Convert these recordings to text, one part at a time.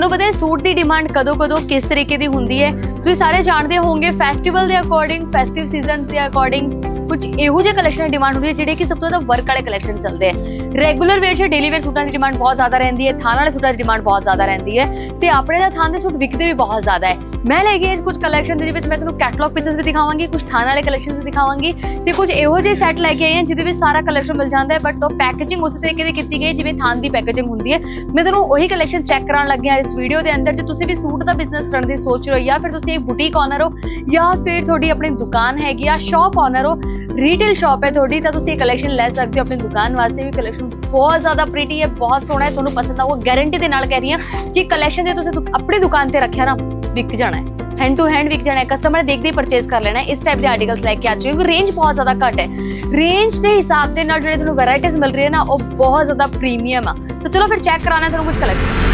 ਤੁਹਾਨੂੰ ਪਤਾ ਹੈ ਸੂਟ ਦੀ ਡਿਮਾਂਡ ਕਦੋਂ ਕਦੋਂ ਕਿਸ ਤਰੀਕੇ ਦੀ ਹੁੰਦੀ ਹੈ? ਤੁਸੀਂ ਸਾਰੇ ਜਾਣਦੇ ਹੋਵੋਗੇ ਫੈਸਟੀਵਲ ਦੇ ਅਕੋਰਡਿੰਗ ਫੈਸਟਿਵ ਸੀਜ਼ਨ ਦੇ ਅਕੋਰਡਿੰਗ ਕੁਝ ਇਹੋ ਜਿਹੇ ਕਲੈਕਸ਼ਨ ਡਿਮਾਂਡ ਹੁੰਦੀ ਹੈ ਜਿਹੜੇ ਕਿ ਸਭ ਤੋਂ ਜ਼ਿਆਦਾ ਵਰਕ ਵਾਲੇ ਕਲੈਕਸ਼ਨ ਚੱਲਦੇ ਆ ਰੈਗੂਲਰ ਵੇਅਰ 'ਚ ਡੇਲੀ ਵੇਅਰ ਸੂਟਾਂ ਦੀ ਡਿਮਾਂਡ ਬਹੁਤ ਜ਼ਿਆਦਾ ਰਹਿੰਦੀ ਹੈ ਥਾਨ ਵਾਲੇ ਸੂਟਾਂ ਦੀ ਡਿਮਾਂਡ ਬਹੁਤ ਜ਼ਿਆਦਾ ਰਹਿੰਦੀ ਹੈ ਤੇ ਆਪਣੇ ਦਾ ਥਾਨ ਦੇ ਸੂਟ ਵਿਕਦੇ ਵੀ ਬਹੁਤ ਜ਼ਿਆਦਾ ਹੈ। ਮੈਂ ਲੈ ਗਈ ਕੁਝ ਕਲੈਕਸ਼ਨ ਦੇ ਵਿੱਚ, ਮੈਂ ਤੁਹਾਨੂੰ ਕੈਟਲੌਗ ਪੀਸਸ ਵੀ ਦਿਖਾਵਾਂਗੀ, ਕੁਝ ਥਾਨ ਵਾਲੇ ਕਲੈਕਸ਼ਨਸ ਵੀ ਦਿਖਾਵਾਂਗੀ ਤੇ ਕੁਝ ਇਹੋ ਜਿਹੇ ਸੈੱਟ ਲੈ ਕੇ ਆਏ ਹਾਂ ਜਿਹਦੇ ਵਿੱਚ ਸਾਰਾ ਕਲੈਕਸ਼ਨ ਮਿਲ ਜਾਂਦਾ ਹੈ ਬਟ ਉਹ ਪੈਕੇਜਿੰਗ ਉਸੇ ਤਰੀਕੇ ਦੀ ਕੀਤੀ ਗਈ ਹੈ ਜਿਵੇਂ ਥਾਨ ਦੀ ਪੈਕੇਜਿੰਗ ਹੁੰਦੀ ਹੈ। ਮੈਂ ਤੁਹਾਨੂੰ ਉਹੀ ਕਲੈਕਸ਼ਨ ਚੈੱਕ ਕਰਾਉਣ ਲੱਗੀ ਹਾਂ ਇਸ ਵੀਡੀਓ ਦੇ ਅੰਦਰ, ਜੇ ਤੁਸੀਂ ਵੀ ਸੂਟ ਦਾ ਬਿਜ਼ਨਸ ਕਰਨ ਦੀ ਸੋਚ ਰਹੇ ਹੋ ਜਾਂ ਫਿਰ ਤੁਸੀਂ ਇੱਕ ਬੁਟੀਕ ਓਨਰ ਹੋ ਜਾਂ ਫਿਰ ਤੁਹਾਡੀ ਆਪਣੀ ਦੁਕਾਨ ਹੈਗੀ ਆ ਸ਼ਾਪ ਓਨਰ ਹੋ ਰੀਟੇਲ ਸ਼ਾਪ ਹੈ ਤੁਹਾਡੀ, ਤਾਂ ਤੁਸੀਂ ਇਹ ਕਲੈਕਸ਼ਨ ਲੈ ਸਕਦੇ ਹੋ ਆਪਣੀ ਦੁਕਾਨ ਵਾਸਤੇ ਵੀ। ਕਲੈਕਸ਼ਨ ਬਹੁਤ ਜ਼ਿਆਦਾ ਪ੍ਰੀਟੀ ਹੈ, ਬਹੁਤ ਸੋਹਣਾ ਹੈ, ਤੁਹਾਨੂੰ ਪਸੰਦ ਆਊਗਾ। ਗਾਰੰਟੀ ਦੇ ਨਾਲ ਕਹਿ ਰਹੀ ਹਾਂ ਕਿ ਕਲੈਕਸ਼ਨ ਜੇ ਤੁਸੀਂ ਦੁ- ਆਪਣੀ ਦੁਕਾਨ ਤੇ ਰੱਖਿਆ ਨਾ, ਵਿਕ ਜਾਣਾ ਹੈ। ਹੈਂਡ ਟੂ ਹੈਂਡ ਵਿਕ ਜਾਣਾ ਹੈ। ਕਸਟਮਰ ਦੇਖਦੇ ਹੀ ਪਰਚੇਸ ਕਰ ਲੈਣਾ ਇਸ ਟਾਈਪ ਦੇ ਆਰਟੀਕਲਸ ਲੈ ਕੇ ਆ ਜਾਓ ਰੇਂਜ ਬਹੁਤ ਜ਼ਿਆਦਾ ਘੱਟ ਹੈ। ਰੇਂਜ ਦੇ ਹਿਸਾਬ ਦੇ ਨਾਲ ਜਿਹੜੇ ਤੁਹਾਨੂੰ ਵੈਰਾਈਟੀਜ਼ ਮਿਲ ਰਹੀ ਹੈ ਨਾ, ਉਹ ਬਹੁਤ ਜ਼ਿਆਦਾ ਪ੍ਰੀਮੀਅਮ ਆ। ਤਾਂ ਚਲੋ ਫਿਰ ਚੈੱਕ ਕਰਾਣਾ ਤੁਹਾਨੂੰ ਕੁਝ ਕਲੈਕਸ਼ਨ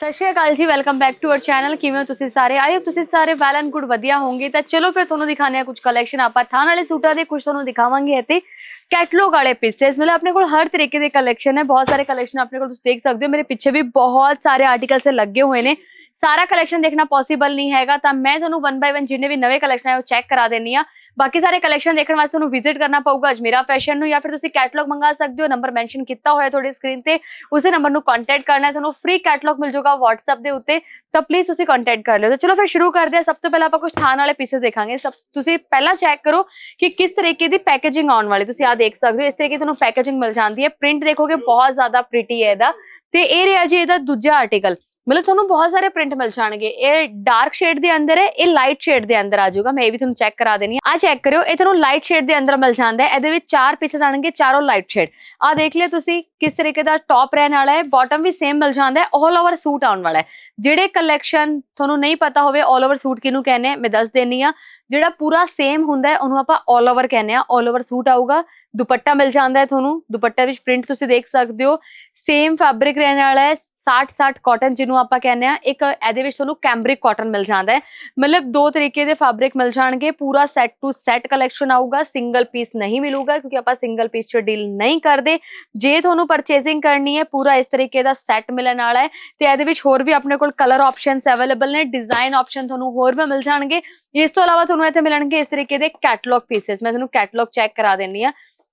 ਸਤਿ ਸ਼੍ਰੀ ਅਕਾਲ ਜੀ welcome back to our channel ਕਿਵੇਂ ਹੋ ਤੁਸੀਂ ਸਾਰੇ? ਆਏ ਹੋ ਤੁਸੀਂ ਸਾਰੇ ਵੈਲ ਐਂਡ ਗੁੱਡ ਵਧੀਆ ਹੋਵੋਗੇ। ਤਾਂ ਚਲੋ ਫਿਰ ਤੁਹਾਨੂੰ ਦਿਖਾਉਂਦੇ ਆ ਕੁਝ ਕਲੈਕਸ਼ਨ ਆਪਾਂ ਥਾਨ ਵਾਲੇ ਸੂਟਾਂ ਦੇ ਕੁਝ ਤੁਹਾਨੂੰ ਦਿਖਾਵਾਂਗੇ ਅਤੇ ਕੈਟਲੌਗ ਵਾਲੇ ਪੀਸਸ ਮਤਲਬ ਆਪਣੇ ਕੋਲ ਹਰ ਤਰੀਕੇ ਦੇ ਕਲੈਕਸ਼ਨ ਹੈ। ਬਹੁਤ ਸਾਰੇ ਕਲੈਕਸ਼ਨ ਆਪਣੇ ਕੋਲ ਤੁਸੀਂ ਦੇਖ ਸਕਦੇ ਹੋ। ਮੇਰੇ ਪਿੱਛੇ ਵੀ ਬਹੁਤ ਸਾਰੇ ਆਰਟੀਕਲਸ ਲੱਗੇ ਹੋਏ ਨੇ। ਸਾਰਾ ਕਲੈਕਸ਼ਨ ਦੇਖਣਾ ਪੋਸੀਬਲ ਨਹੀਂ ਹੈਗਾ, ਤਾਂ ਮੈਂ ਤੁਹਾਨੂੰ ਵਨ ਬਾਈ ਵਨ ਜਿੰਨੇ ਵੀ ਨਵੇਂ ਕਲੈਕਸ਼ਨ ਹੈ ਉਹ ਚੈੱਕ ਕਰਾ ਦੇਣੀ ਆ ਬਾਕੀ ਸਾਰੇ ਕਲੈਕਸ਼ਨ ਦੇਖਣ ਵਾਸਤੇ ਤੁਹਾਨੂੰ ਵਿਜ਼ਿਟ ਕਰਨਾ ਪਊਗਾ ਅਜਮੇਰਾ ਫੈਸ਼ਨ ਨੂੰ ਜਾਂ ਫਿਰ ਤੁਸੀਂ ਕੈਟਲੌਗ ਮੰਗਾ ਸਕਦੇ ਹੋ ਨੰਬਰ ਮੈਂਸ਼ਨ ਕੀਤਾ ਹੋਇਆ ਤੁਹਾਡੀ ਸਕਰੀਨ ਤੇ। ਉਸੇ ਨੰਬਰ ਨੂੰ ਕੰਟੈਕਟ ਕਰਨਾ ਹੈ, ਤੁਹਾਨੂੰ ਫ੍ਰੀ ਕੈਟਲੌਗ ਮਿਲ ਜਾਊਗਾ WhatsApp ਦੇ ਉੱਤੇ, ਤਾਂ ਪਲੀਜ਼ ਤੁਸੀਂ ਕੰਟੈਕਟ ਕਰ ਲਿਓ। ਤਾਂ ਚਲੋ ਫਿਰ ਸ਼ੁਰੂ ਕਰਦੇ ਹਾਂ। ਸਭ ਤੋਂ ਪਹਿਲਾਂ ਆਪਾਂ ਕੁਝ ਥਾਨ ਵਾਲੇ ਪੀਸਸ ਦੇਖਾਂਗੇ। ਸਭ, ਤੁਸੀਂ ਪਹਿਲਾਂ ਚੈੱਕ ਕਰੋ ਕਿ ਕਿਸ ਤਰੀਕੇ ਦੀ ਪੈਕੇਜਿੰਗ ਆਉਣ ਵਾਲੀ। ਤੁਸੀਂ ਆ ਦੇਖ ਸਕਦੇ ਹੋ, ਇਸ ਤਰੀਕੇ ਤੁਹਾਨੂੰ ਪੈਕੇਜਿੰਗ ਮਿਲ ਜਾਂਦੀ ਹੈ। ਪ੍ਰਿੰਟ ਦੇਖੋਗੇ, ਬਹੁਤ ਜ਼ਿਆਦਾ ਪ੍ਰੀਟੀ ਹੈ ਇਹਦਾ। ਤੇ ਇਹ ਰਿਹਾ ਜੀ ਇਹਦਾ ਦੂਜਾ ਆਰਟੀਕਲ ਮਤਲਬ ਤੁਹਾਨੂੰ ਬਹੁਤ ਸਾਰੇ ਪ੍ਰਿੰਟ ਮਿਲ ਜਾਣਗੇ। ਇਹ ਡਾਰਕ ਸ਼ੇਡ ਦੇ ਅੰਦਰ ਹੈ, ਇਹ ਲਾਈਟ ਸ਼ੇਡ ਦੇ ਅੰਦਰ ਆ ਜਾਊਗਾ। ਮੈਂ ਇਹ ਵੀ ਤੁਹਾਨੂੰ ਚੈੱਕ ਕਰਾ ਦੇਣੀ ਆ। ਚੈੱਕ ਕਰਿਓ, ਇਹ ਤੁਹਾਨੂੰ ਲਾਈਟ ਸ਼ੇਡ ਦੇ ਅੰਦਰ ਮਿਲ ਜਾਂਦਾ ਹੈ। ਇਹਦੇ ਵਿੱਚ ਚਾਰ ਪੀਸਸ ਆਣਗੇ, ਚਾਰੋਂ ਲਾਈਟ ਸ਼ੇਡ ਆ ਦੇਖ ਲਿਓ ਤੁਸੀਂ, ਕਿਸ ਤਰੀਕੇ ਦਾ ਟੌਪ ਰਹਿਣ ਵਾਲਾ ਹੈ। ਬਾਟਮ ਵੀ ਸੇਮ ਮਿਲ ਜਾਂਦਾ ਹੈ ਆਲ ਓਵਰ ਸੂਟ ਆਉਣ ਵਾਲਾ ਹੈ। ਜਿਹੜੇ ਕਲੈਕਸ਼ਨ ਤੁਹਾਨੂੰ ਨਹੀਂ ਪਤਾ ਹੋਵੇ ਆਲ ਓਵਰ ਸੂਟ ਕਿਹਨੂੰ ਕਹਿੰਦੇ ਆ, ਮੈਂ ਦੱਸ ਦੇਣੀ ਆ। ਜਿਹੜਾ ਪੂਰਾ ਸੇਮ ਹੁੰਦਾ ਹੈ, ਉਹਨੂੰ ਆਪਾਂ ਆਲ ਓਵਰ ਕਹਿੰਦੇ ਆ ਆਲ ਓਵਰ ਸੂਟ ਆਊਗਾ, ਦੁਪੱਟਾ ਮਿਲ ਜਾਂਦਾ ਹੈ ਤੁਹਾਨੂੰ। ਦੁਪੱਟੇ ਵਿੱਚ ਪ੍ਰਿੰਟ ਤੁਸੀਂ ਦੇਖ ਸਕਦੇ ਹੋ। ਸੇਮ ਫੈਬਰਿਕ ਰਹਿਣ ਵਾਲਾ ਹੈ 60 60 ਕਾਟਨ ਜਿਹਨੂੰ ਆਪਾਂ ਕਹਿੰਦੇ ਆ ਇੱਕ ਇਹਦੇ ਵਿੱਚ ਤੁਹਾਨੂੰ ਕੈਂਬਰਿਕ ਕਾਟਨ ਮਿਲ ਜਾਂਦਾ ਹੈ। ਮਤਲਬ ਦੋ ਤਰੀਕੇ ਦੇ ਫੈਬਰਿਕ ਮਿਲ ਜਾਣਗੇ। ਪੂਰਾ ਸੈੱਟ ਟੂ ਸੈੱਟ ਕਲੈਕਸ਼ਨ ਆਊਗਾ। ਸਿੰਗਲ ਪੀਸ ਨਹੀਂ ਮਿਲੂਗਾ ਕਿਉਂਕਿ ਆਪਾਂ ਸਿੰਗਲ ਪੀਸ 'ਚ ਡੀਲ ਨਹੀਂ ਕਰਦੇ। ਜੇ ਤੁਹਾਨੂੰ ਪਰਚੇਸਿੰਗ ਕਰਨੀ ਹੈ, ਪੂਰਾ ਇਸ ਤਰੀਕੇ ਦਾ ਸੈੱਟ ਮਿਲਣ ਵਾਲਾ ਹੈ। ਤੇ ਇਹਦੇ ਵਿੱਚ ਹੋਰ ਵੀ ਆਪਣੇ ਕੋਲ ਕਲਰ ਆਪਸ਼ਨਸ ਅਵੇਲੇਬਲ ਨੇ ਡਿਜ਼ਾਈਨ ਆਪਸ਼ਨ ਤੁਹਾਨੂੰ ਹੋਰ ਵੀ ਮਿਲ ਜਾਣਗੇ। ਇਸ ਤੋਂ ਇਲਾਵਾ ਤੁਹਾਨੂੰ ਇੱਥੇ ਮਿਲਣਗੇ ਇਸ ਤਰੀਕੇ ਦੇ ਕੈਟਲੌਗ ਪੀਸਸ ਮੈਂ ਤੁਹਾਨੂੰ ਕੈਟਲੌਗ ਚੈੱਕ ਕਰਾ ਦਿੰਨੀ ਆ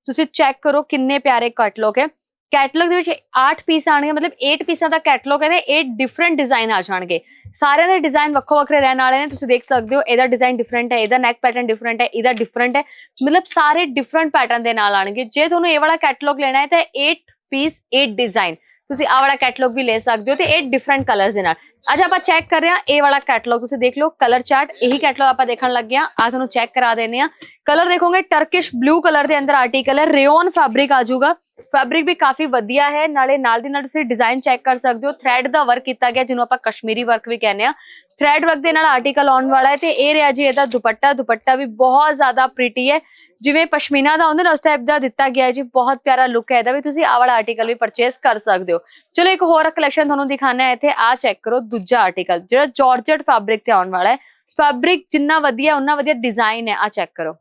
ਤੁਸੀਂ ਚੈੱਕ ਕਰੋ ਕਿੰਨੇ ਪਿਆਰੇ ਕੈਟਲੌਗ ਹੈ। ਕੈਟਲੌਗ ਦੇ ਵਿੱਚ 8 ਪੀਸ ਆਣਗੇ ਮਤਲਬ 8 ਪੀਸਾਂ ਦਾ ਕੈਟਲੌਗ ਹੈ ਤੇ 8 ਡਿਫਰੈਂਟ ਡਿਜ਼ਾਈਨ ਆ ਜਾਣਗੇ। ਸਾਰਿਆਂ ਦੇ ਡਿਜ਼ਾਈਨ ਵੱਖੋ ਵੱਖਰੇ ਰਹਿਣ ਵਾਲੇ ਨੇ, ਤੁਸੀਂ ਦੇਖ ਸਕਦੇ ਹੋ, ਇਹਦਾ ਡਿਜ਼ਾਈਨ ਡਿਫਰੈਂਟ ਹੈ, ਇਹਦਾ ਨੈਕ ਪੈਟਰਨ ਡਿਫਰੈਂਟ ਹੈ, ਇਹਦਾ ਡਿਫਰੈਂਟ ਹੈ। ਮਤਲਬ ਸਾਰੇ ਡਿਫਰੈਂਟ ਪੈਟਰਨ ਦੇ ਨਾਲ ਆਣਗੇ ਜੇ ਤੁਹਾਨੂੰ ਇਹ ਵਾਲਾ ਕੈਟਲੌਗ ਲੈਣਾ ਹੈ ਤਾਂ 8 ਪੀਸ 8 ਡਿਜ਼ਾਈਨ ਤੁਸੀਂ ਆਹ ਵਾਲਾ ਕੈਟਲੌਗ ਵੀ ਲੈ ਸਕਦੇ ਹੋ ਤੇ 8 ਡਿਫਰੈਂਟ ਕਲਰਸ ਦੇ ਨਾਲ। ਅੱਜ ਆਪਾਂ ਚੈੱਕ ਕਰ ਰਹੇ ਹਾਂ ਇਹ ਵਾਲਾ ਕੈਟਲੌਗ ਤੁਸੀਂ ਦੇਖ ਲਓ ਕਲਰ ਚਾਰਟ ਇਹੀ ਕੈਟਲੌਗ ਆਪਾਂ ਦੇਖਣ ਲੱਗੇ ਆ ਆ ਤੁਹਾਨੂੰ ਚੈੱਕ ਕਰਾ ਦਿੰਨੇ ਆ ਕਲਰ ਦੇਖੋਗੇ ਟਰਕਿਸ਼ ਬਲੂ ਕਲਰ ਦੇ ਅੰਦਰ ਆਰਟੀਕਲ ਹੈ। ਰੇਓਨ ਫੈਬਰਿਕ ਆ ਜਾਊਗਾ। ਫੈਬਰਿਕ ਵੀ ਕਾਫੀ ਵਧੀਆ ਹੈ। ਨਾਲੇ ਨਾਲ ਦੀ ਨਾਲ ਤੁਸੀਂ ਡਿਜ਼ਾਈਨ ਚੈੱਕ ਕਰ ਸਕਦੇ ਹੋ। ਥ੍ਰੈਡ ਦਾ ਵਰਕ ਕੀਤਾ ਗਿਆ, ਜਿਹਨੂੰ ਆਪਾਂ ਕਸ਼ਮੀਰੀ ਵਰਕ ਵੀ ਕਹਿੰਦੇ ਆ ਥ੍ਰੈਡ ਵਰਕ ਦੇ ਨਾਲ ਆਰਟੀਕਲ ਆਉਣ ਵਾਲਾ ਹੈ ਤੇ ਇਹ ਰਿਹਾ ਜੀ ਇਹਦਾ ਦੁਪੱਟਾ। ਦੁਪੱਟਾ ਵੀ ਬਹੁਤ ਜ਼ਿਆਦਾ ਪ੍ਰੀਟੀ ਹੈ। ਜਿਵੇਂ ਪਸ਼ਮੀਨਾ ਦਾ ਹੁੰਦਾ ਨਾ ਉਸ ਟਾਈਪ ਦਾ ਦਿੱਤਾ ਗਿਆ ਜੀ। ਬਹੁਤ ਪਿਆਰਾ ਲੁੱਕ ਹੈ ਇਹਦਾ ਵੀ। ਤੁਸੀਂ ਆਹ ਵਾਲਾ ਆਰਟੀਕਲ ਵੀ ਪਰਚੇਸ ਕਰ ਸਕਦੇ ਹੋ। ਚਲੋ ਇੱਕ ਹੋਰ ਕਲੈਕਸ਼ਨ ਤੁਹਾਨੂੰ ਦਿਖਾਣਾ ਹੈ। ਇੱਥੇ ਆ ਚੈੱਕ ਕਰੋ। ਦੂਜਾ ਆਰਟੀਕਲ ਜਿਹੜਾ ਜਾਰਜਟ ਫੈਬਰਿਕ ਤੇ ਆਉਣ ਵਾਲਾ ਹੈ। ਫੈਬਰਿਕ ਜਿੰਨਾ ਵਧੀਆ ਉਨਾ ਵਧੀਆ ਡਿਜ਼ਾਈਨ ਹੈ ਆ ਚੈੱਕ ਕਰੋ।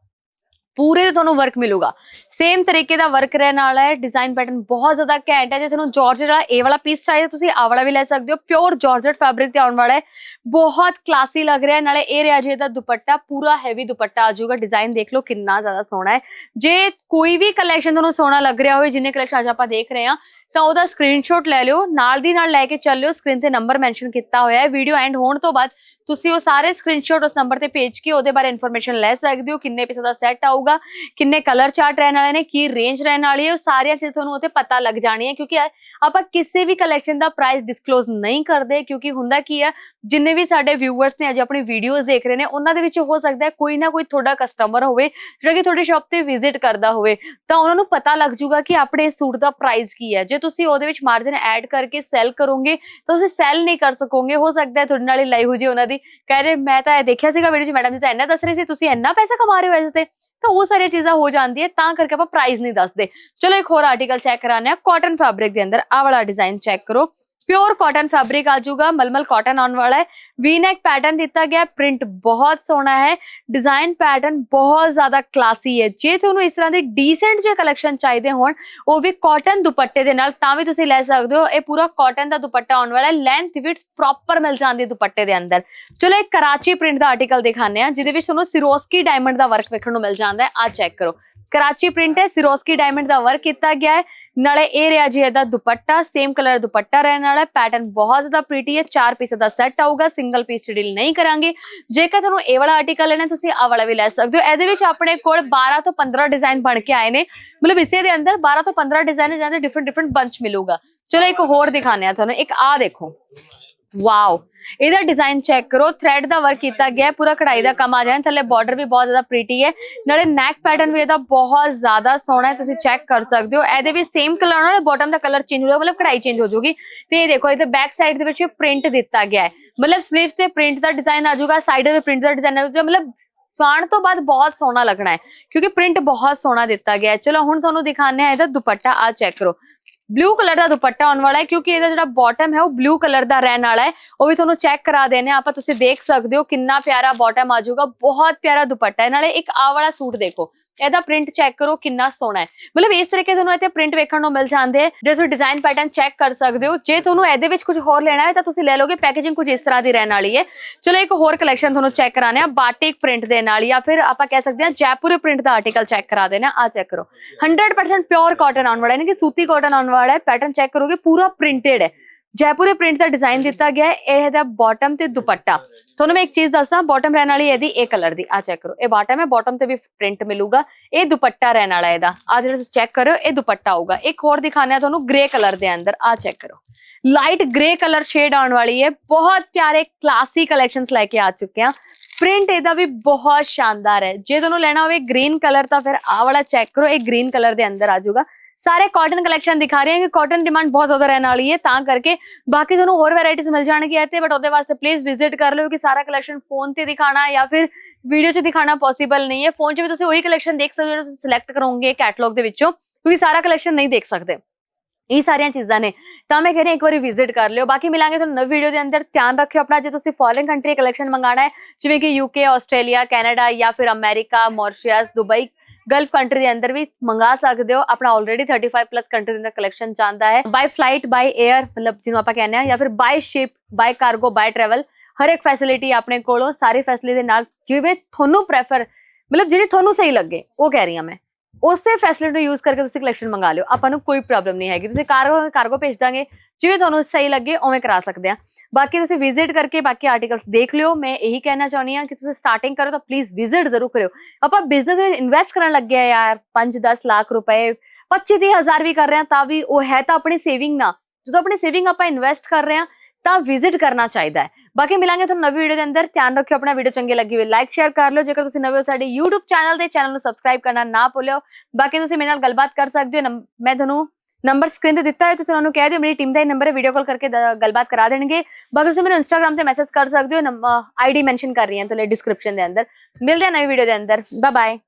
ਪੂਰੇ ਤੁਹਾਨੂੰ ਵਰਕ ਮਿਲੂਗਾ। ਸੇਮ ਤਰੀਕੇ ਦਾ ਵਰਕ ਰਹਿਣ ਵਾਲਾ ਹੈ ਡਿਜ਼ਾਈਨ ਪੈਟਰਨ ਬਹੁਤ ਜ਼ਿਆਦਾ ਘੈਂਟ ਹੈ। ਜੇ ਤੁਹਾਨੂੰ ਜਾਰਜਟ ਵਾਲਾ, ਇਹ ਵਾਲਾ ਪੀਸ ਚਾਹੀਦਾ, ਤੁਸੀਂ ਆਹ ਵਾਲਾ ਵੀ ਲੈ ਸਕਦੇ ਹੋ। ਪਿਓਰ ਜਾਰਜਟ ਫੈਬਰਿਕ ਤੇ ਆਉਣ ਵਾਲਾ ਹੈ। ਬਹੁਤ ਕਲਾਸੀ ਲੱਗ ਰਿਹਾ ਨਾਲੇ ਇਹ ਰਿਹਾ ਜੀ ਇਹਦਾ ਦੁਪੱਟਾ, ਪੂਰਾ ਹੈਵੀ ਦੁਪੱਟਾ ਆ ਜਾਊਗਾ। ਡਿਜ਼ਾਈਨ ਦੇਖ ਲਓ ਕਿੰਨਾ ਜ਼ਿਆਦਾ ਸੋਹਣਾ ਹੈ। ਜੇ ਕੋਈ ਵੀ ਕਲੈਕਸ਼ਨ ਤੁਹਾਨੂੰ ਸੋਹਣਾ ਲੱਗ ਰਿਹਾ ਹੋਵੇ, ਜਿੰਨੇ ਕਲੈਕਸ਼ਨ ਅੱਜ ਆਪਾਂ ਦੇਖ ਰਹੇ ਹਾਂ ਤਾਂ ਉਹਦਾ ਸਕਰੀਨਸ਼ਾਟ ਲੈ ਲਿਓ, ਨਾਲ ਦੀ ਨਾਲ ਲੈ ਕੇ ਚੱਲਿਓ ਸਕਰੀਨ ਤੇ ਨੰਬਰ ਮੈਂਸ਼ਨ ਕੀਤਾ ਹੋਇਆ ਹੈ। ਵੀਡੀਓ ਐਂਡ ਹੋਣ ਤੋਂ ਬਾਅਦ ਤੁਸੀਂ ਉਹ ਸਾਰੇ ਸਕਰੀਨਸ਼ਾਟ ਉਸ ਨੰਬਰ ਤੇ ਭੇਜ ਕੇ ਉਹਦੇ ਬਾਰੇ ਇਨਫੋਰਮੇਸ਼ਨ ਲੈ ਸਕਦੇ ਹੋ। ਕਿੰਨੇ ਪੈਸੇ ਦਾ ਸੈੱਟ ਆਊਗਾ, ਕਿੰਨੇ ਕਲਰ ਚਾਰਟ ਰਹਿਣ ਵਾਲੇ ਨੇ, ਕੀ ਰੇਂਜ ਰਹਿਣ ਵਾਲੀ ਹੈ, ਉਹ ਸਾਰੀਆਂ ਚੀਜ਼ਾਂ ਤੁਹਾਨੂੰ ਉੱਥੇ ਪਤਾ ਲੱਗ ਜਾਣੀ ਹੈ ਕਿਉਂਕਿ ਆਪਾਂ ਕਿਸੇ ਵੀ ਕਲੈਕਸ਼ਨ ਦਾ ਪ੍ਰਾਈਸ ਡਿਸਕਲੋਜ਼ ਨਹੀਂ ਕਰਦੇ, ਕਿਉਂਕਿ ਹੁੰਦਾ ਕੀ ਹੈ, ਜਿੰਨੇ ਵੀ ਸਾਡੇ ਵਿਊਅਰਸ ਨੇ ਅੱਜ ਆਪਣੀ ਵੀਡੀਓਜ਼ ਦੇਖ ਰਹੇ ਨੇ, ਉਹਨਾਂ ਦੇ ਵਿੱਚ ਹੋ ਸਕਦਾ ਕੋਈ ਨਾ ਕੋਈ ਤੁਹਾਡਾ ਕਸਟਮਰ ਹੋਵੇ, ਜਿਹੜਾ ਕਿ ਤੁਹਾਡੇ ਸ਼ਾਪ ਤੇ ਵਿਜ਼ਿਟ ਕਰਦਾ ਹੋਵੇ। ਤਾਂ ਉਹਨਾਂ ਨੂੰ ਪਤਾ ਲੱਗ ਜਾਊਗਾ ਕਿ ਆਪਣੇ ਸੂਟ ਦਾ ਪ੍ਰਾਈਸ ਕੀ ਹੈ। ਜੇ ਤੁਸੀਂ ਉਹਦੇ ਵਿੱਚ ਮਾਰਜਨ ਐਡ ਕਰਕੇ ਸੈਲ ਕਰੋਗੇ, ਤਾਂ ਤੁਸੀਂ ਸੈਲ ਨਹੀਂ ਕਰ ਸਕੋਗੇ। ਹੋ ਸਕਦਾ ਹੈ ਤੁਹਾਡੇ ਨਾਲ ਹੀ ਲਾਈ ਹੋ ਜੇ ਉਹਨਾਂ ਦੀ। ਕਹਿ ਰਹੇ, ਮੈਂ ਤਾਂ ਇਹ ਦੇਖਿਆ ਸੀਗਾ ਵੀਡੀਓ 'ਚ ਮੈਡਮ ਜੀ ਤਾਂ ਇੰਨਾ ਦੱਸ ਰਹੇ ਸੀ, ਤੁਸੀਂ ਇੰਨਾ ਪੈਸਾ ਕਮਾ ਰਹੇ ਹੋ ਇਸ ਤੇ? ਤਾਂ ਉਹ ਸਾਰੀਆਂ ਚੀਜ਼ਾਂ ਹੋ ਜਾਂਦੀਆਂ ਤਾਂ ਕਰਕੇ ਆਪਾਂ ਪ੍ਰਾਈਸ ਨਹੀਂ ਦੱਸਦੇ। ਚਲੋ ਇੱਕ ਹੋਰ ਆਰਟੀਕਲ ਚੈੱਕ ਕਰਾਣੇ ਆ ਕਾਟਨ ਫੈਬਰਿਕ ਦੇ ਅੰਦਰ ਆਹ ਵਾਲਾ ਡਿਜ਼ਾਈਨ ਚੈੱਕ ਕਰੋ। ਪਿਓਰ ਕਾਟਨ ਫੈਬਰਿਕ ਆ ਜਾਊਗਾ, ਮਲਮਲ ਕਾਟਨ ਆਉਣ ਵਾਲਾ ਹੈ। ਵੀ ਨੈਕ ਪੈਟਰਨ ਦਿੱਤਾ ਗਿਆ ਪ੍ਰਿੰਟ ਬਹੁਤ ਸੋਹਣਾ ਹੈ। ਡਿਜ਼ਾਈਨ ਪੈਟਰਨ ਬਹੁਤ ਜ਼ਿਆਦਾ ਕਲਾਸੀ ਹੈ। ਜੇ ਤੁਹਾਨੂੰ ਇਸ ਤਰ੍ਹਾਂ ਦੀ ਡੀਸੈਂਟ ਜਿਹੇ ਕਲੈਕਸ਼ਨ ਚਾਹੀਦੇ ਹੋਣ, ਉਹ ਵੀ ਕਾਟਨ ਦੁਪੱਟੇ ਦੇ ਨਾਲ, ਤਾਂ ਵੀ ਤੁਸੀਂ ਲੈ ਸਕਦੇ ਹੋ। ਇਹ ਪੂਰਾ ਕਾਟਨ ਦਾ ਦੁਪੱਟਾ ਆਉਣ ਵਾਲਾ ਹੈ। ਲੈਂਥ ਵਿਡਥ ਪ੍ਰੋਪਰ ਮਿਲ ਜਾਂਦੀ ਹੈ ਦੁਪੱਟੇ ਦੇ ਅੰਦਰ। ਚਲੋ, ਇੱਕ ਕਰਾਚੀ ਪ੍ਰਿੰਟ ਦਾ ਆਰਟੀਕਲ ਦਿਖਾਉਂਦੇ ਆ ਜਿਹਦੇ ਵਿੱਚ ਤੁਹਾਨੂੰ ਸਿਰੋਸਕੀ ਡਾਇਮੰਡ ਦਾ ਵਰਕ ਵੇਖਣ ਨੂੰ ਮਿਲ ਜਾਂਦਾ ਹੈ। ਆ ਚੈੱਕ ਕਰੋ। ਕਰਾਚੀ ਪ੍ਰਿੰਟ ਹੈ ਸਿਰੋਸਕੀ ਡਾਇਮੰਡ ਦਾ ਵਰਕ ਕੀਤਾ ਗਿਆ ਹੈ। ਨਾਲੇ ਇਹ ਰਿਹਾ ਜੀ ਇਹਦਾ ਦੁਪੱਟਾ ਸੇਮ ਕਲਰ ਦੁਪੱਟਾ ਰਹਿਣ ਵਾਲਾ ਪੈਟਰਨ ਬਹੁਤ ਜ਼ਿਆਦਾ ਪ੍ਰੀਟੀ ਹੈ, ਚਾਰ ਪੀਸ ਦਾ ਸੈੱਟ ਆਊਗਾ ਸਿੰਗਲ ਪੀਸ ਡੀਲ ਨਹੀਂ ਕਰਾਂਗੇ। ਜੇਕਰ ਤੁਹਾਨੂੰ ਇਹ ਵਾਲਾ ਆਰਟੀਕਲ ਲੈਣਾ ਤੁਸੀਂ ਆਹ ਵਾਲਾ ਵੀ ਲੈ ਸਕਦੇ ਹੋ। ਇਹਦੇ ਵਿੱਚ ਆਪਣੇ ਕੋਲ 12 ਤੋਂ 15 ਡਿਜ਼ਾਈਨ ਬਣ ਕੇ ਆਏ ਨੇ। ਮਤਲਬ ਇਸੇ ਦੇ ਅੰਦਰ 12 ਤੋਂ 15 ਡਿਜ਼ਾਈਨ ਜਾਂਦੇ ਡਿਫਰੈਂਟ ਡਿਫਰੈਂਟ ਬੰਚ ਮਿਲੂਗਾ। ਚਲੋ ਇੱਕ ਹੋਰ ਦਿਖਾਉਂਦੇ ਆ ਤੁਹਾਨੂੰ। ਇੱਕ ਆ ਦੇਖੋ। ਵਾਓ ਇਹਦਾ ਡਿਜ਼ਾਈਨ ਚੈੱਕ ਕਰੋ ਥ੍ਰੈਡ ਦਾ ਵਰਕ ਕੀਤਾ ਗਿਆ ਹੈ, ਪੂਰਾ ਕਢਾਈ ਦਾ ਕੰਮ ਆ ਜਾਏ ਥੱਲੇ ਬਾਰਡਰ ਵੀ ਬਹੁਤ ਜ਼ਿਆਦਾ ਪ੍ਰੀਟੀ ਹੈ। ਨਾਲੇ ਨੈਕ ਪੈਟਰਨ ਵੀ ਇਹਦਾ ਬਹੁਤ ਜ਼ਿਆਦਾ ਸੋਹਣਾ ਹੈ, ਤੁਸੀਂ ਚੈੱਕ ਕਰ ਸਕਦੇ ਹੋ। ਇਹਦੇ ਵੀ ਸੇਮ ਕਲਰ ਨਾਲ ਬਾਟਮ ਦਾ ਕਲਰ ਚੇਂਜ ਹੋ ਜਾਊਗਾ, ਮਤਲਬ ਕਢਾਈ ਚੇਂਜ ਹੋ ਜਾਊਗੀ। ਤੇ ਇਹ ਦੇਖੋ, ਇਹਦੇ ਬੈਕ ਸਾਈਡ ਦੇ ਵਿੱਚ ਪ੍ਰਿੰਟ ਦਿੱਤਾ ਗਿਆ ਹੈ। ਮਤਲਬ ਸਲੀਵਸ ਤੇ ਪ੍ਰਿੰਟ ਦਾ ਡਿਜ਼ਾਈਨ ਆ ਜਾਊਗਾ ਸਾਈਡ ਤੇ ਪ੍ਰਿੰਟ ਦਾ ਡਿਜ਼ਾਈਨ ਆ ਜਾਊਗਾ, ਮਤਲਬ ਸਵਾਣ ਤੋਂ ਬਾਅਦ ਬਹੁਤ ਸੋਹਣਾ ਲੱਗਣਾ ਹੈ, ਕਿਉਂਕਿ ਪ੍ਰਿੰਟ ਬਹੁਤ ਸੋਹਣਾ ਦਿੱਤਾ ਗਿਆ ਹੈ। ਚਲੋ, ਹੁਣ ਤੁਹਾਨੂੰ ਦਿਖਾਉਂਦੇ ਆ ਇਹਦਾ ਦੁਪੱਟਾ ਆ ਚੈੱਕ ਕਰੋ। ਬਲੂ ਕਲਰ ਦਾ ਦੁਪੱਟਾ ਆਉਣ ਵਾਲਾ ਹੈ, ਕਿਉਂਕਿ ਇਹਦਾ ਜਿਹੜਾ ਬਾਟਮ ਹੈ, ਉਹ ਬਲੂ ਕਲਰ ਦਾ ਰਹਿਣ ਵਾਲਾ ਹੈ। ਉਹ ਵੀ ਤੁਹਾਨੂੰ ਚੈੱਕ ਕਰਾ ਦੇਣੇ ਆਪਾਂ ਤੁਸੀਂ ਦੇਖ ਸਕਦੇ ਹੋ ਕਿੰਨਾ ਪਿਆਰਾ ਬਾਟਮ ਆ ਜਾਊਗਾ। ਬਹੁਤ ਪਿਆਰਾ ਦੁਪੱਟਾ ਹੈ। ਨਾਲੇ ਇੱਕ ਆ ਵਾਲਾ ਸੂਟ ਦੇਖੋ। ਇਹਦਾ ਪ੍ਰਿੰਟ ਚੈੱਕ ਕਰੋ, ਕਿੰਨਾ ਸੋਹਣਾ ਹੈ। ਮਤਲਬ ਇਸ ਤਰੀਕੇ ਤੁਹਾਨੂੰ ਇੱਥੇ ਪ੍ਰਿੰਟ ਵੇਖਣ ਨੂੰ ਮਿਲ ਜਾਂਦੇ ਹੈ। ਜੇ ਤੁਸੀਂ ਡਿਜ਼ਾਈਨ ਪੈਟਰਨ ਚੈੱਕ ਕਰ ਸਕਦੇ ਹੋ, ਜੇ ਤੁਹਾਨੂੰ ਇਹਦੇ ਵਿੱਚ ਕੁਝ ਹੋਰ ਲੈਣਾ ਹੈ, ਤਾਂ ਤੁਸੀਂ ਲੈ ਲਓਗੇ। ਪੈਕੇਜਿੰਗ ਕੁਝ ਇਸ ਤਰ੍ਹਾਂ ਦੀ ਰਹਿਣ ਵਾਲੀ ਹੈ। ਚਲੋ ਇੱਕ ਹੋਰ ਕਲੈਕਸ਼ਨ ਤੁਹਾਨੂੰ ਚੈੱਕ ਕਰਾਣੇ ਆ ਬਾਟਿਕ ਪ੍ਰਿੰਟ ਦੇ ਨਾਲ ਜਾਂ ਫਿਰ ਆਪਾਂ ਕਹਿ ਸਕਦੇ ਹਾਂ ਜੈਪੁਰੀ ਪ੍ਰਿੰਟ ਦਾ ਆਰਟੀਕਲ ਚੈੱਕ ਕਰਾ ਦੇਣਾ ਆ ਚੈੱਕ ਕਰੋ। 100% ਪਿਓਰ ਕਾਟਨ ਆਉਣ ਵਾਲਾ ਹੈ ਕਿ ਸੂਤੀ ਕਾਟਨ ਆਉਣ ਵਾਲਾ ਹੈ ਪੈਟਰਨ ਚੈੱਕ ਕਰੋਗੇ, ਪੂਰਾ ਪ੍ਰਿੰਟਡ ਹੈ। ਜੈਪੁਰੀ ਪ੍ਰਿੰਟ ਦਾ ਡਿਜ਼ਾਈਨ ਦਿੱਤਾ ਗਿਆ ਹੈ, ਇਹ ਇਹਦਾ ਬਾਟਮ ਤੇ ਦੁਪੱਟਾ। ਤੁਹਾਨੂੰ ਮੈਂ ਇੱਕ ਚੀਜ਼ ਦੱਸਾਂ ਬਾਟਮ ਰਹਿਣ ਵਾਲੀ ਇਹਦੀ, ਇਹ ਕਲਰ ਦੀ। ਆ ਚੈੱਕ ਕਰੋ, ਇਹ ਬਾਟਮ ਹੈ ਬਾਟਮ ਤੇ ਵੀ ਪ੍ਰਿੰਟ ਮਿਲੂਗਾ। ਇਹ ਦੁਪੱਟਾ ਰਹਿਣ ਵਾਲਾ ਇਹਦਾ। ਆ ਜਿਹੜਾ ਤੁਸੀਂ ਚੈੱਕ ਕਰੋ ਇਹ ਦੁਪੱਟਾ ਆਊਗਾ। ਇੱਕ ਹੋਰ ਦਿਖਾਉਂਦੇ ਆ ਤੁਹਾਨੂੰ ਗ੍ਰੇ ਕਲਰ ਦੇ ਅੰਦਰ ਆ ਚੈੱਕ ਕਰੋ। ਲਾਈਟ ਗ੍ਰੇ ਕਲਰ ਸ਼ੇਡ ਆਉਣ ਵਾਲੀ ਹੈ, ਬਹੁਤ ਪਿਆਰੇ ਕਲਾਸੀ ਕਲੈਕਸ਼ਨਸ ਲੈ ਕੇ ਆ ਚੁੱਕੇ ਆ ਪ੍ਰਿੰਟ ਇਹਦਾ ਵੀ ਬਹੁਤ ਸ਼ਾਨਦਾਰ ਹੈ। ਜੇ ਤੁਹਾਨੂੰ ਲੈਣਾ ਹੋਵੇ ਗ੍ਰੀਨ ਕਲਰ ਤਾਂ ਫਿਰ ਆਹ ਵਾਲਾ ਚੈੱਕ ਕਰੋ, ਇਹ ਗ੍ਰੀਨ ਕਲਰ ਦੇ ਅੰਦਰ ਆ ਜਾਊਗਾ। ਸਾਰੇ ਕਾਟਨ ਕਲੈਕਸ਼ਨ ਦਿਖਾ ਰਹੇ ਹਾਂ ਕਿ ਕਾਟਨ ਡਿਮਾਂਡ ਬਹੁਤ ਜ਼ਿਆਦਾ ਰਹਿਣ ਵਾਲੀ ਹੈ, ਤਾਂ ਕਰਕੇ ਬਾਕੀ ਤੁਹਾਨੂੰ ਹੋਰ ਵੈਰਾਈਟੀਜ਼ ਮਿਲ ਜਾਣਗੀਆਂ ਇੱਥੇ ਬਟ ਉਹਦੇ ਵਾਸਤੇ ਪਲੀਜ਼ ਵਿਜ਼ਿਟ ਕਰ ਲਿਓ ਕਿ ਸਾਰਾ ਕਲੈਕਸ਼ਨ ਫੋਨ ਤੇ ਦਿਖਾਣਾ ਜਾਂ ਫਿਰ ਵੀਡੀਓ 'ਚ ਦਿਖਾਣਾ ਪੋਸੀਬਲ ਨਹੀਂ ਹੈ। ਫੋਨ 'ਚ ਵੀ ਤੁਸੀਂ ਉਹੀ ਕਲੈਕਸ਼ਨ ਦੇਖ ਸਕਦੇ ਹੋ, ਜਿਹੜਾ ਤੁਸੀਂ ਸਿਲੈਕਟ ਕਰੋਗੇ ਕੈਟਲੌਗ ਦੇ ਵਿੱਚੋਂ, ਕਿਉਂਕਿ ਸਾਰਾ ਕਲੈਕਸ਼ਨ ਨਹੀਂ ਦੇਖ ਸਕਦੇ। ਇਹ ਸਾਰੀਆਂ ਚੀਜ਼ਾਂ ਨੇ। ਤਾਂ ਮੈਂ ਕਹਿੰਦੀ ਇੱਕ ਵਾਰੀ ਵਿਜ਼ਿਟ ਕਰ ਲਿਓ। ਬਾਕੀ ਮਿਲਾਂਗੇ ਤੁਹਾਨੂੰ ਨਵੀਂ ਵੀਡੀਓ ਦੇ ਅੰਦਰ। ਧਿਆਨ ਰੱਖਿਓ ਆਪਣਾ, ਜੇ ਤੁਸੀਂ ਫੋਰਨ ਕੰਟਰੀ ਕਲੈਕਸ਼ਨ ਮੰਗਾਣਾ ਹੈ, ਜਿਵੇਂ ਕਿ ਯੂਕੇ ਆਸਟ੍ਰੇਲੀਆ ਕੈਨੇਡਾ ਜਾਂ ਫਿਰ America Mauritius Dubai gulf country ਦੇ ਅੰਦਰ ਵੀ ਮੰਗਾ ਸਕਦੇ ਹੋ। ਆਪਣਾ ਆਲਰੇਡੀ 35 ਪਲੱਸ ਕੰਟਰੀ ਦਾ ਕਲੈਕਸ਼ਨ ਜਾਂਦਾ ਹੈ। ਬਾਈ ਫਲਾਈਟ ਬਾਈ 에ਅਰ ਮਤਲਬ ਜਿਹਨੂੰ ਆਪਾਂ ਕਹਿੰਦੇ ਆ ਜਾਂ ਫਿਰ by ship by cargo by travel ਹਰ ਇੱਕ ਫੈਸਿਲਿਟੀ ਆਪਣੇ ਕੋਲੋਂ। ਸਾਰੀ ਫੈਸਿਲਿਟੀ ਦੇ ਨਾਲ, ਜਿਵੇਂ ਤੁਹਾਨੂੰ ਪ੍ਰੈਫਰ ਮਤਲਬ ਜਿਹੜੀ ਤੁਹਾਨੂੰ ਸਹੀ ਲੱਗੇ, ਉਹ ਕਹਿ ਰਹੀ ਹਾਂ ਮੈਂ। ਉਸੇ ਫੈਸਿਲਿਟੀ ਨੂੰ ਯੂਜ਼ ਕਰਕੇ ਤੁਸੀਂ ਕਲੈਕਸ਼ਨ ਮੰਗਾ ਲਿਓ। ਆਪਾਂ ਨੂੰ ਕੋਈ ਪ੍ਰੋਬਲਮ ਨਹੀਂ ਹੈਗੀ। ਤੁਸੀਂ ਕਾਰਗੋ ਕਾਰਗੋ ਭੇਜ ਦਾਂਗੇ। ਜਿਵੇਂ ਤੁਹਾਨੂੰ ਸਹੀ ਲੱਗੇ, ਉਵੇਂ ਕਰਾ ਸਕਦੇ ਆ ਬਾਕੀ ਤੁਸੀਂ ਵਿਜ਼ਿਟ ਕਰਕੇ ਬਾਕੀ ਆਰਟੀਕਲਸ ਦੇਖ ਲਿਓ। ਮੈਂ ਇਹੀ ਕਹਿਣਾ ਚਾਹੁੰਦੀ ਆ ਕਿ ਤੁਸੀਂ ਸਟਾਰਟਿੰਗ ਕਰੋ ਤਾਂ ਪਲੀਜ਼ ਵਿਜ਼ਿਟ ਜ਼ਰੂਰ ਕਰਿਓ। ਆਪਾਂ ਬਿਜ਼ਨਸ ਵਿੱਚ ਇਨਵੈਸਟ ਕਰਨ ਲੱਗੇ ਆ ਯਾਰ। 5-10 ਲੱਖ ਰੁਪਏ 25 ਹਜ਼ਾਰ ਵੀ ਕਰ ਰਹੇ ਆ ਤਾਂ ਵੀ ਉਹ ਹੈ ਤਾਂ ਆਪਣੀ ਸੇਵਿੰਗ ਨਾ ਜਦੋਂ ਆਪਣੀ ਸੇਵਿੰਗ ਆਪਾਂ ਇਨਵੈਸਟ ਕਰ ਰਹੇ ਆ ਤਾਂ ਵਿਜ਼ਿਟ ਕਰਨਾ ਚਾਹੀਦਾ ਹੈ। ਬਾਕੀ ਮਿਲਾਂਗੇ ਤੁਹਾਨੂੰ ਨਵੀਂ ਵੀਡੀਓ ਦੇ ਅੰਦਰ। ਧਿਆਨ ਰੱਖਿਓ ਆਪਣਾ ਵੀਡੀਓ ਚੰਗੀ ਲੱਗੀ ਹੋਵੇ ਲਾਈਕ ਸ਼ੇਅਰ ਕਰ ਲਿਓ। ਜੇਕਰ ਤੁਸੀਂ ਨਵੇਂ ਹੋ ਸਾਡੇ YouTube ਚੈਨਲ 'ਤੇ ਚੈਨਲ ਨੂੰ ਸਬਸਕ੍ਰਾਈਬ ਕਰਨਾ ਨਾ ਭੁੱਲਿਓ। ਬਾਕੀ ਤੁਸੀਂ ਮੇਰੇ ਨਾਲ ਗੱਲਬਾਤ ਕਰ ਸਕਦੇ ਹੋ। ਨੰਬ- ਮੈਂ ਤੁਹਾਨੂੰ ਨੰਬਰ ਸਕਰੀਨ ਤੇ ਦਿੱਤਾ ਹੈ ਤੁਸੀਂ ਉਹਨਾਂ ਨੂੰ ਕਹਿ ਦਿਓ। ਮੇਰੀ ਟੀਮ ਦਾ ਇਹ ਨੰਬਰ ਹੈ ਵੀਡੀਓ ਕਾਲ ਕਰਕੇ ਗੱਲਬਾਤ ਕਰਾ ਦੇਣਗੇ। ਬਾਕੀ ਤੁਸੀਂ ਮੈਨੂੰ ਇੰਸਟਾਗ੍ਰam ਤੇ ਮੈਸੇਜ ਕਰ ਸਕਦੇ ਹੋ। ਆਈਡੀ ਮੈਂਸ਼ਨ ਕਰ ਰਹੀ ਹਾਂ ਥੱਲੇ ਡਿਸਕ੍ਰਿਪਸ਼ਨ ਦੇ ਅੰਦਰ। ਮਿਲਦੇ ਹਾਂ ਨਵੀਂ ਵੀਡੀਓ ਦੇ ਅੰਦਰ। Bye bye